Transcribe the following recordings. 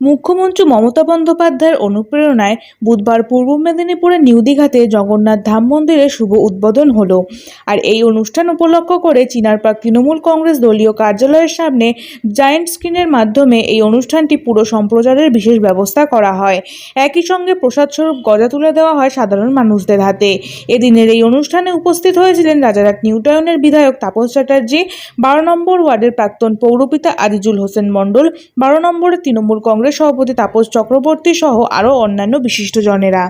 মুখ্যমন্ত্রী মমতা বন্দ্যোপাধ্যায়ের অনুপ্রেরণায় বুধবার পূর্ব মেদিনীপুরের নিউ দীঘাতে জগন্নাথ ধাম মন্দিরের শুভ উদ্বোধন হলো। আর এই অনুষ্ঠান উপলক্ষ করে চিনারপাক তৃণমূল কংগ্রেস দলীয় কার্যালয়ের সামনে জায়েন্ট স্ক্রিনের মাধ্যমে এই অনুষ্ঠানটি পুরো সম্প্রচারের বিশেষ ব্যবস্থা করা হয়। একই সঙ্গে প্রসাদ স্বরূপ গজা তুলে দেওয়া হয় সাধারণ মানুষদের হাতে। এদিনের এই অনুষ্ঠানে উপস্থিত হয়েছিলেন রাজারহাট নিউটাউনের বিধায়ক তাপস চ্যাটার্জি, বারো নম্বর ওয়ার্ডের প্রাক্তন পৌরপিতা আজিজুল হোসেন মণ্ডল, বারো নম্বরের তৃণমূল কংগ্রেস সভাপতি তাপস চক্রবর্তী সহ আরও অন্যান্য বিশিষ্টজনেরা।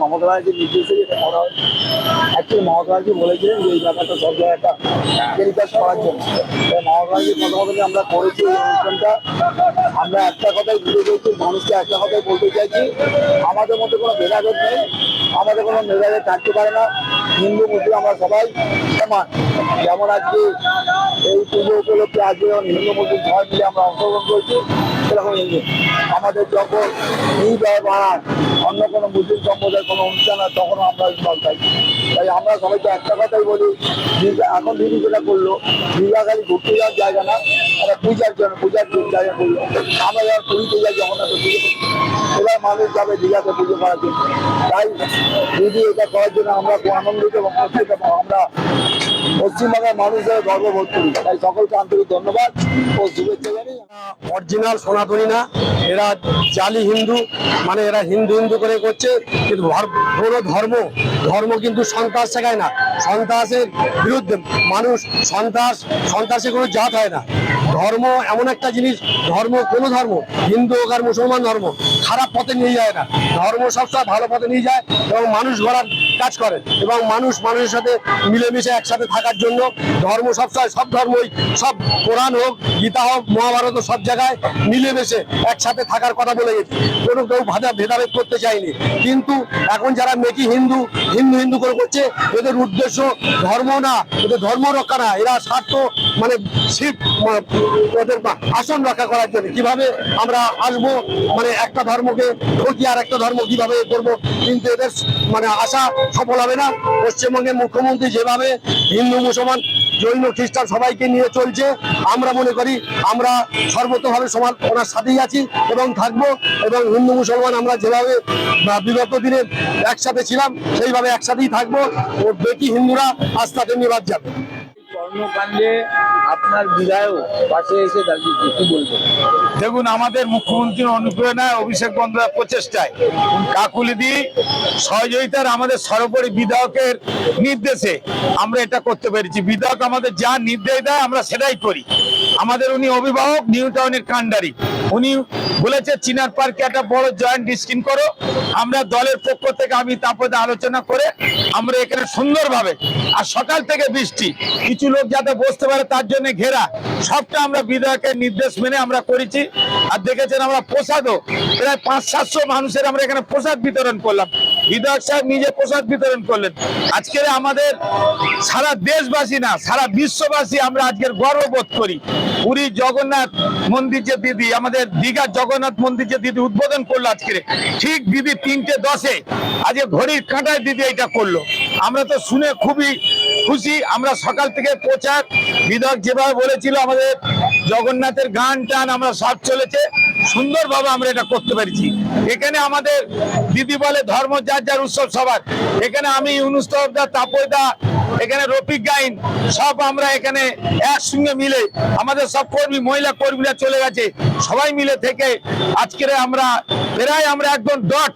মমতা ব্যানার্জির নির্দেশে এটা করা হয়। অ্যাকচুয়ালি মমতা ব্যানার্জি বলেছিলেন যে এই ব্যাপারটা সব একটা টেলিকাস্ট করার জন্য। মমতা ব্যানার্জির কথা মতনই আমরা করেছি এই অনুষ্ঠানটা। আমরা একটা কথাই বুঝে পেয়েছি মানুষকে একটা কথাই বলতে চাইছি। আমাদের মধ্যে কোনো ভেদাভেদ নেই। আমাদের কোনো ভেদাভেদ থাকতে পারে না। হিন্দু, মুসলিম আমরা সবাই সমান। যেমন আজকে এই পুজো উপলক্ষে আজকে হিন্দু, মুসলিম সবাই মিলে আমরা অংশগ্রহণ করছি, সেরকম আমাদের যখন ঈদ হয় অন্য কোনো মুসলিম সম্প্রদায়ের কোনো অনুষ্ঠান হয় তখন আমরা ইনভলভ থাকি তাই আমরা সবাইকে একটা কথাই বলি এখন দিদি যেটা করল, দীঘা খালি ঘুরতে যাওয়ার জায়গা না, একটা পূজার জন্য, পূজার জায়গা করল। আমরা যখন পুরীতে যাই জগন্নাথ পুজো এবার মানুষ যাবে দীঘাতে পুজো করার জন্য। তাই দিদি এটা করার জন্য আমরা খুব আনন্দিত এবং আমরা পশ্চিমবঙ্গের মানুষদের গর্ববোধ করি। তাই সকলকে আন্তরিক ধন্যবাদ ও শুভেচ্ছা জানি অরিজিনাল সনাতনী না, এরা জালি হিন্দু মানে এরা হিন্দু হিন্দু করে করছে, কিন্তু পুরো ধর্ম ধর্ম কিন্তু সন্ত্রাস শেখায় না। সন্ত্রাসের বিরুদ্ধে মানুষ সন্ত্রাস সন্ত্রাসে কোনো জাত হয় না। ধর্ম এমন একটা জিনিস, ধর্ম কোনো ধর্ম, হিন্দু হোক আর মুসলমান ধর্ম, খারাপ পথে নিয়ে যায় না। ধর্ম সবসময় ভালো পথে নিয়ে যায় এবং মানুষ গড়ার কাজ করে এবং মানুষ মানুষের সাথে মিলেমিশে একসাথে থাকার জন্য ধর্ম সবসময় সব ধর্মই, সব কোরআন হোক, গীতা হোক, মহাভারত সব জায়গায় মিলেমিশে একসাথে থাকার কথা বলে গেছে। কোনো কেউ ভাজা ভেদাভেদ করতে চায়নি। কিন্তু এখন যারা মেকি হিন্দু হিন্দু হিন্দু করে করছে, এদের উদ্দেশ্য ধর্ম না, এদের ধর্ম রক্ষা না। এরা স্বার্থ মানে শিব ওদের আসন রক্ষা করার জন্য। কীভাবে আমরা আসব? মানে একটা ধর্মকে ঠকি আর একটা ধর্ম কীভাবে করব? কিন্তু এদের মানে আশা সফল হবে না। পশ্চিমবঙ্গের মুখ্যমন্ত্রী যেভাবে হিন্দু, মুসলমান, জৈন, খ্রিস্টান সবাইকে নিয়ে চলছে, আমরা মনে করি আমরা সর্বতভাবে সমান ওনার সাথেই আছি এবং থাকব এবং হিন্দু, মুসলমান আমরা যেভাবে বিগত দিনে একসাথে ছিলাম, সেইভাবে একসাথেই থাকব। ও বেটি হিন্দুরা আস্থা তেমনি বাদ যাবে। কর্মকাণ্ডে আপনার বিধায়ক পাশে এসে দাঁড়িয়েছে কি বলবেন দেখুন, আমাদের মুখ্যমন্ত্রীর অনুপ্রেরণায় অভিষেক বন্দ্যোপাধ্যায় প্রচেষ্টায় কাকুলিদি সহযোগিতার আমাদের সর্বোপরি বিধায়কের নির্দেশে আমরা এটা করতে পেরেছি। বিধায়ক আমাদের যা নির্দেশ দেয় আমরা সেটাই করি। আমাদের উনি অভিভাবক, নিউ টাউনের কান্ডারি উনি বলেছে, চিনার পার্কে একটা বড় জয়েন্ট স্ক্রিন করো। আমরা দলের পক্ষ থেকে আমি তারপরে আলোচনা করে আমরা এখানে সুন্দরভাবে, আর সকাল থেকে বৃষ্টি। কিছু লোক যাতে বসতে পারে তার জন্য ঘেরা। সবটা আমরা বিধায়কের নির্দেশ মেনে আমরা করেছি। আর দেখেছেন আমরা প্রসাদও। প্রায় পাঁচ, সাতশো মানুষের আমরা এখানে প্রসাদ বিতরণ করলাম। বিধায়ক সাহেব নিজে প্রসাদ বিতরণ করলেন। আজকের আমাদের সারা দেশবাসী না, সারা বিশ্ববাসী আমরা আজকের গর্ববোধ করি। পুরী জগন্নাথ মন্দির যে দিদি, আমাদের দীঘার জগন্নাথ মন্দির যে দিদি উদ্বোধন করল আজকে, ঠিক দিদি তিনটে দশে, আজকে ঘড়ির কাঁটায় দিদি এটা করল। আমরা তো শুনে খুবই খুশি। আমরা সকাল থেকে প্রচার। বিধায়ক যেভাবে বলেছিল আমাদের জগন্নাথের গান টান আমরা সব চলেছে। সুন্দরভাবে আমরা এটা করতে পেরেছি। এখানে আমাদের দিদি বলে ধর্ম, যার যার উৎসব সবার। এখানে আমি অনুস্তবদা তাপয়দা এখানে রফিক গাইন, সব আমরা এখানে একসঙ্গে মিলে আমাদের সব কর্মী, মহিলা কর্মীরা চলে গেছে। সবাই মিলে থেকে আজকের আমরা প্রায় আমরা একদম ডট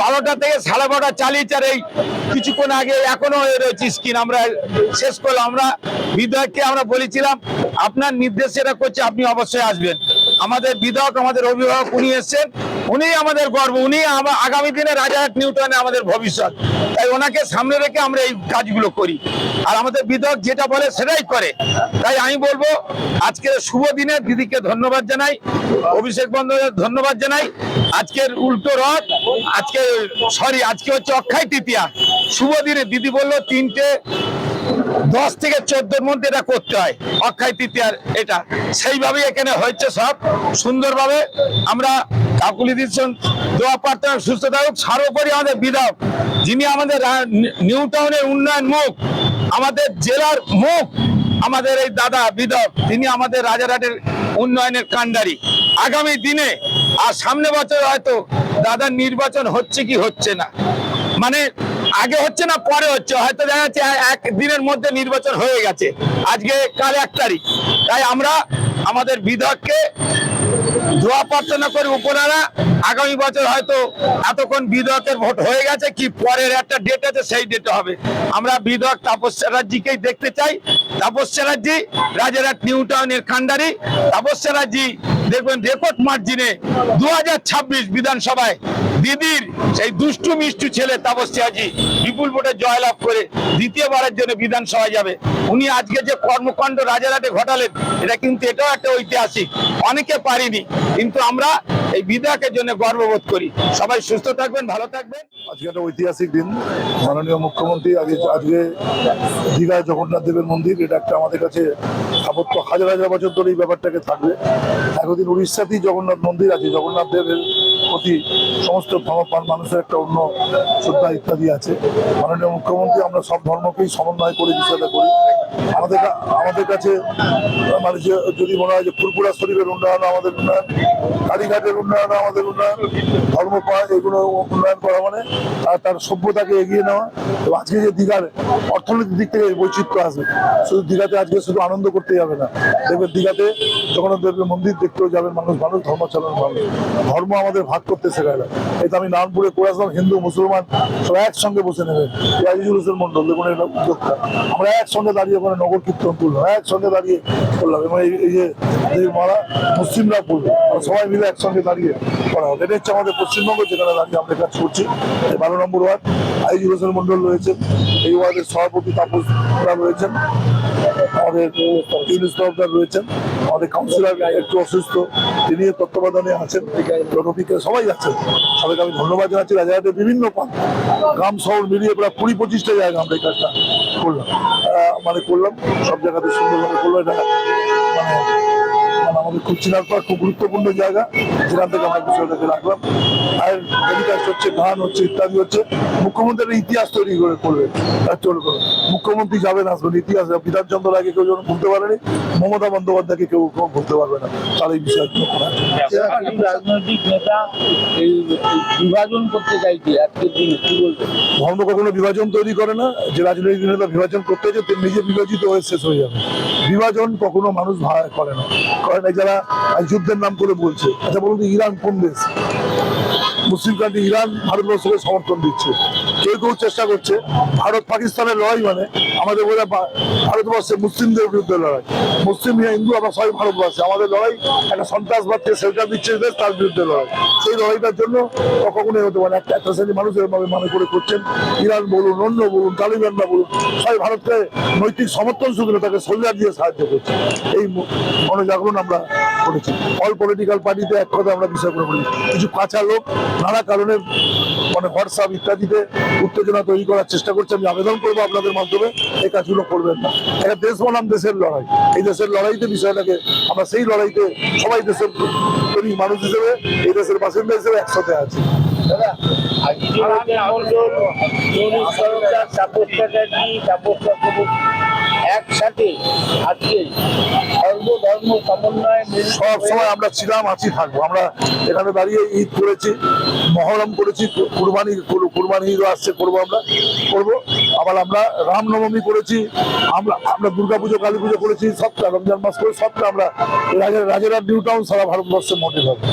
বারোটা থেকে সাড়ে বারোটা চালিয়েছে আর এই কিছুক্ষণ আগে এখনও রয়েছে স্কিন আমরা শেষ করলাম। আমরা বিধায়ককে আমরা বলেছিলাম, আপনার নির্দেশ এটা করছে আপনি অবশ্যই আসবেন। আমাদের বিধায়ক, আমাদের অভিভাবক উনি এসছেন। উনি আমাদের গর্ব, উনি আগামী দিনে রাজারহাট নিউটনে আমাদের ভবিষ্যৎ। তাই ওনাকে সামনে রেখে আমরা এই কাজগুলো করি। আর আমাদের বিধায়ক যেটা বলে সেটাই করে। তাই আমি বলব, আজকের শুভ দিনে দিদিকে ধন্যবাদ জানাই, অভিষেক বন্দ্যোপাধ্যায় ধন্যবাদ জানাই। আজকের উল্টো রথ, আজকে সরি আজকে হচ্ছে অক্ষয় তৃতীয়া। শুভ দিনে দিদি বলল, তিনটে দশ থেকে চোদ্দোর মধ্যে এটা করতে হয়। অক্ষয় তৃতীয়ার এটা। সেইভাবেই এখানে হয়েছে সব। সুন্দরভাবে আমরা কাকুলি দিচ্ছেন। দোয়া প্রার্থনা সুস্থ থাকুক। সর্বোপরি আমাদের বিধায়ক, যিনি আমাদের নিউ টাউনের উন্নয়ন মুখ, আমাদের জেলার মুখ, আমাদের এই দাদা বিধায়ক, তিনি আমাদের রাজারহাটের উন্নয়নের কাণ্ডারি। আগামী দিনে আর সামনে বছর হয়তো দাদার নির্বাচন হচ্ছে কি হচ্ছে না। মানে আগে হচ্ছে না, পরে হচ্ছে। হয়তো দেখা যাচ্ছে এক দিনের মধ্যে নির্বাচন হয়ে গেছে। আজকে কাল এক তারিখ। তাই আমরা আমাদের বিধায়ককে দোয়া প্রার্থনা করি উপরারা। আগামী বছর হয়তো এতক্ষণ বিধায়কের ভোট হয়ে গেছে কি পরের একটা ডেট আছে, সেই ডেটে হবে। আমরা বিধায়ক তাপস চ্যাটার্জিকেই দেখতে চাই। তাপস চ্যাটার্জি, রাজারহাট নিউ টাউনের খান্ডারি। তাপস চ্যাটার্জি, দেখবেন রেকর্ড মার্জিনে দু হাজার ছাব্বিশ বিধানসভায় দিদির সেই দুষ্টু মিষ্টু ছেলে তাপস আজি বিপুল ভোটে জয়লাভ করে দ্বিতীয়বারের জন্য বিধানসভায় যাবে। উনি আজকে যে কর্মকাণ্ড রাজারহাটে ঘটালেন, এটা কিন্তু এটাও একটা ঐতিহাসিক। অনেকে পারিনি। কিন্তু আমরা এই বিধায়কের জন্য গর্ববোধ করি। সবাই সুস্থ থাকবেন, ভালো থাকবেন। আজকে একটা ঐতিহাসিক দিন। মাননীয় মুখ্যমন্ত্রী আগে আজকে দীঘায় জগন্নাথ দেবের মন্দির। এটা একটা আমাদের কাছে স্থাপত্য হাজার হাজার বছর ধরে এই ব্যাপারটাকে থাকবে। এতদিন উড়িষ্যাতেই জগন্নাথ মন্দির আছে। জগন্নাথ দেবের প্রতি সমস্ত ধর্মপান মানুষের একটা অন্য শ্রদ্ধা ইত্যাদি আছে। মাননীয় মুখ্যমন্ত্রী, আমরা সব ধর্মকেই সমন্বয় করে, বিষয়টা করি। আমাদের আমাদের কাছে মানে যদি মনে হয় যে ফুরপুরা শরীফের উন্নয়ন আমাদের উন্নয়ন, কালীঘাটের উন্নয়ন আমাদের উন্নয়ন ধর্মপাল এগুলো উন্নয়ন করা মানে তার তার সভ্যতাকে এগিয়ে নেওয়া। এবং আজকে যে দীঘার অর্থনৈতিক দিক থেকে বৈচিত্র্য আসবে, শুধু দীঘাতে আজকে শুধু আনন্দ করতে যাবে না। দেখবেন দীঘাতে যখন দেবের মন্দির দেখতেও যাবেন মানুষ মানুষ ধর্মাচরণ মানুষ। ধর্ম আমাদের ভাগ করতে শেখায় না তো আমি নানপুরে করে আসলাম হিন্দু, মুসলমান সব একসঙ্গে বসে নেবে। ইয়াজিজুল হোসেন মন্ডল দেখুন এটা উদ্যোক্তা। আমরা একসঙ্গে দাঁড়িয়ে ওখানে নগর কীর্তন করলাম, একসঙ্গে দাঁড়িয়ে করলাম। এবং এই যে মারা মুসলিমরা করবে সবাই মিলে একসঙ্গে দাঁড়িয়ে করা হবে। এটা হচ্ছে আমাদের পশ্চিমবঙ্গ, যেখানে দাঁড়িয়ে আমরা কাজ করছি। বারো নম্বর ওয়ার্ড আইজুল হোসেন মন্ডল রয়েছে এই ওয়ার্ডের সভাপতি তাপসরা রয়েছেন। আমাদের ইউনিস রয়েছেন। আমাদের কাউন্সিলর একটু অসুস্থ, তিনি তত্ত্বাবধানে আছেন। সবাই আছেন সবাইকে আমি ধন্যবাদ জানাচ্ছি। রাজাঘাটের বিভিন্ন প্রান্ত গ্রাম শহর মিলিয়ে প্রায় কুড়ি পঁচিশটা জায়গা আমরা এই কাজটা করলাম। মানে করলাম, সব জায়গাতে সুন্দরভাবে করল এটা মানে আমাদের খুব চিনার পর খুব গুরুত্বপূর্ণ জায়গা যেখান থেকে আমরা বিষয়টাকে রাখলাম। আর টেলিকাস্ট হচ্ছে গান হচ্ছে ইত্যাদি হচ্ছে মুখ্যমন্ত্রীর ইতিহাস তৈরি করে করবে। মুখ্যমন্ত্রী যাবেন আসবেন ইতিহাস বিধানচন্দ্র আগে কেউ যখন ভুলতে পারেনি মমতা বন্দ্যোপাধ্যায়কে কেউ ভুলতে পারবে না। তার এই বিষয়ে রাজনৈতিক নেতা এই বিভাজন করতে চাইছে আজকের দিনে কি বলবেন? ধর্ম কখনো বিভাজন তৈরি করে না। যে রাজনৈতিক নেতা বিভাজন করতে যে তিনি নিজে বিভাজিত হয়ে শেষ হয়ে যাবে। বিভাজন কখনো মানুষ করে না। করে না যারা যুদ্ধের নাম করে বলছে আচ্ছা বলুন ইরান কোন দেশ? মুসলিম কান্ট্রি ইরান, ভারতবর্ষকে সমর্থন দিচ্ছে। কেউ কেউ চেষ্টা করছে। ভারত পাকিস্তানের লড়াই মানে আমাদের বোধ ভারতবর্ষে মুসলিমদের বিরুদ্ধে লড়াই। মুসলিম হিন্দু, আমরা সবাই ভারতবর্ষে। আমাদের লড়াই একটা সন্ত্রাসবাদকে সেলটার দিচ্ছে তার বিরুদ্ধে লড়াই। সেই লড়াইটার জন্য কখনোই হতে পারে একটা একটা শ্রেণি মানুষ এরভাবে মনে করে করছেন। ইরান বলুন, অন্য বলুন, তালিবানরা বলুন, সবাই ভারতকে নৈতিক সমর্থন শুধু তাকে সোলজার দিয়ে সাহায্য করছে। এই গণজাগরণ আমরা করেছি। অল পলিটিক্যাল পার্টিতে এক কথা আমরা বিষয় করে বলি। কিছু কাঁচা লোক নানা কারণে মানে হোয়াটসঅ্যাপ ইত্যাদিতে উত্তেজনা তৈরি করার চেষ্টা করছে আমি আবেদন করব আপনাদের মাধ্যমে এই কাজগুলো করবেন না। এটা দেশ বনাম দেশের লড়াই। এই দেশের লড়াইতে বিষয়টাকে আমরা সেই লড়াইতে সবাই দেশের মানুষ হিসেবে এই দেশের বাসিন্দা হিসেবে একসাথে আছি। দাদা একসাথে আজকে সর্বধর্ম সমন্বয় সব সময় আমরা ছিলাম আছি থাকব। আমরা এখানে দাঁড়িয়ে ঈদ করেছি মহরম করেছি কুরবানি কুর- কুরবানি ঈদও আসছে করব আমরা করব। আবার আমরা রামনবমী করেছি আমরা আমরা দুর্গাপুজো কালী পুজো করেছি সবটা রমজান মাস করে সবটা আমরা রাজের রাজেরা নিউ টাউন সারা ভারতবর্ষে মোটিভ হবে।